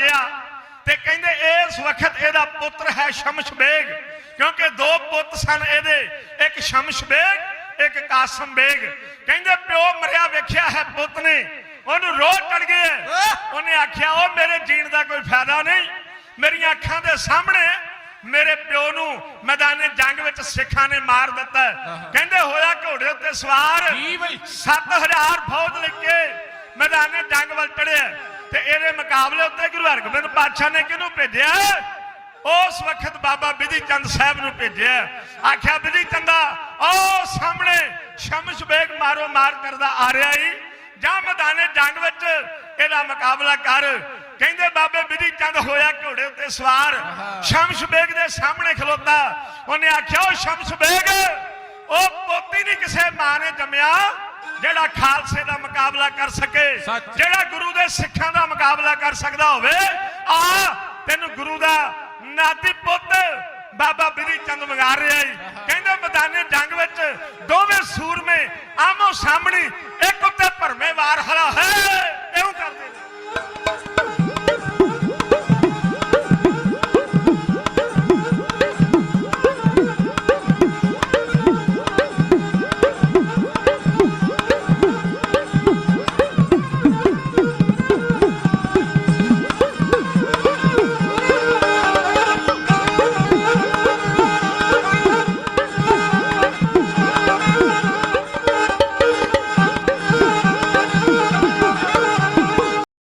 ਗਿਆ ਤੇ ਕਹਿੰਦੇ ਇਸ ਵਕਤ ਇਹਦਾ ਪੁੱਤਰ ਹੈ ਸ਼ਮਸ਼ ਬੇਗ ਕਿਉਂਕਿ ਦੋ ਪੁੱਤ ਸਨ ਇਹਦੇ ਇੱਕ ਸ਼ਮਸ਼ ਬੇਗ ਇੱਕ ਕਾਸਮ ਬੇਗ। ਕਹਿੰਦੇ ਪਿਓ ਮਰਿਆ ਵੇਖਿਆ ਹੈ ਪੁੱਤ ਨੇ ਉਹਨੂੰ ਰੋਹ ਚੜ ਗਿਆ ਉਹਨੇ ਆਖਿਆ ਉਹ ਮੇਰੇ ਜੀਣ ਦਾ ਕੋਈ ਫਾਇਦਾ ਨਹੀਂ। ਮੇਰੀਆਂ ਅੱਖਾਂ ਦੇ ਸਾਹਮਣੇ ਮੇਰੇ ਪਿਓ ਨੂੰ ਮੈਦਾਨੇ ਜੰਗ ਵਿੱਚ ਸਿੱਖਾਂ ਨੇ ਮਾਰ ਦਿੱਤਾ ਕਹਿੰਦੇ ਹੋਇਆ ਘੋੜੇ ਉੱਤੇ ਸਵਾਰ ਜੀ ਬਈ? 7000 ਫੌਜ ਲੈ ਕੇ ਮੈਦਾਨੇ ਜੰਗ ਵੱਲ ਚੜਿਆ ਤੇ ਇਹਦੇ ਮੁਕਾਬਲੇ ਉੱਤੇ ਗੁਰੂ ਹਰਗੋਬਿੰਦ ਪਾਤਸ਼ਾਹ ਨੇ ਕਿਹਨੂੰ ਭੇਜਿਆ? ਉਸ ਵਕਤ ਬਾਬਾ ਬਿਧੀ ਚੰਦ ਸਾਹਿਬ ਨੂੰ ਭੇਜਿਆ। ਆਖਿਆ, ਬਿਧੀ ਚੰਦਾ ਉਹ ਸਾਹਮਣੇ ਸ਼ਮਸ਼ ਬੇਗ ਮਾਰੋ, ਮਾਰ ਕਰਦਾ ਆ ਰਿਹਾ ਈ। ਜਾਂ ਮੈਦਾਨੇ ਜੰਗ ਵਿੱਚ ਇਹਦਾ ਮੁਕਾਬਲਾ ਕਰ। ਕਹਿੰਦੇ, ਬਾਬੇ ਬਿਧੀ ਚੰਦ ਹੋਇਆ ਘੋੜੇ ਉੱਤੇ ਸਵਾਰ। ਸ਼ਮਸ਼ ਬੇਗ ਦੇ ਸਾਹਮਣੇ ਖਲੋਤਾ। ਉਹਨੇ ਆਖਿਆ ਉਹ ਸ਼ਮਸ਼ ਬੇਗ, ਉਹ ਪੋਤੀ ਨਹੀਂ ਕਿਸੇ ਮਾਂ ਨੇ ਜੰਮਿਆ। ਜਿਹੜਾ ਖਾਲਸੇ ਦਾ ਮੁਕਾਬਲਾ ਕਰ ਸਕੇ। ਜਿਹੜਾ ਗੁਰੂ ਦੇ ਸਿੱਖਾਂ ਦਾ ਮੁਕਾਬਲਾ ਕਰ ਸਕਦਾ ਹੋਵੇ ਆ ਤੈਨੂੰ ਗੁਰੂ ਦਾ ਨਾਤੀ ਪੁੱਤ ਬਾਬਾ ਬਿਧੀ ਚੰਦ ਮੰਗਾ ਰਿਹਾ ਈ ਕਹਿੰਦੇ ਮੈਦਾਨੇ ਜੰਗ ਵਿੱਚ ਦੋਵੇਂ ਸੂਰਮੇ ਆਮੋ ਸਾਹਮਣੇ ਇੱਕ ਉੱਤੇ ਭਰਮੇ ਵਾਰ ਹਲਾ ਹੈ